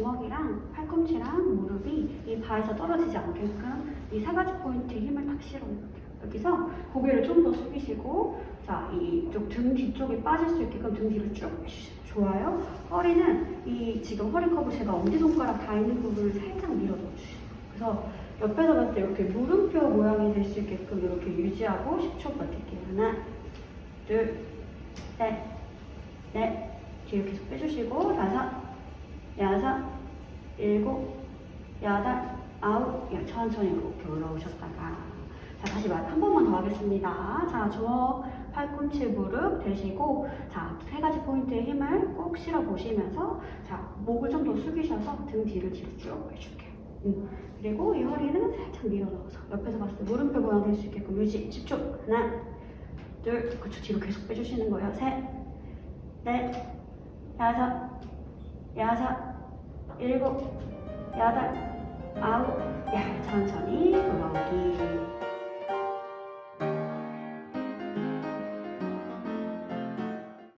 주먹이랑 팔꿈치랑 무릎이 이 바에서 떨어지지 않게끔 이 세 가지 포인트에 힘을 딱 실어요. 여기서 고개를 좀 더 숙이시고 자 이쪽 등 뒤쪽에 빠질 수 있게끔 등 뒤로 쭉 좋아요. 허리는 이 지금 허리 커브 제가 엄지손가락 다 있는 부분을 살짝 밀어 넣어주시고 그래서 옆에서 봤을 때 이렇게 물음표 모양이 될 수 있게끔 이렇게 유지하고 10초 버틸게요. 하나, 둘, 셋, 넷, 뒤로 계속 빼주시고 다섯, 여섯, 일곱, 여덟, 아홉, 야, 천천히 이렇게 올라오셨다가 자 다시 말 한 번만 더 하겠습니다. 자 주먹, 팔꿈치, 무릎 대시고 자세 가지 포인트에 힘을 꼭 실어 보시면서 자 목을 좀 더 숙이셔서 등 뒤를 뒤로 쭉 빼줄게요. 음. 그리고 이 허리는 살짝 밀어 넣어서 옆에서 봤을 때 물음표 모양 될 수 있게끔 유지 10초 하나 둘 그쵸 뒤로 계속 빼주시는 거예요 셋 넷 다섯 여섯 일곱 여덟 아홉. 야 천천히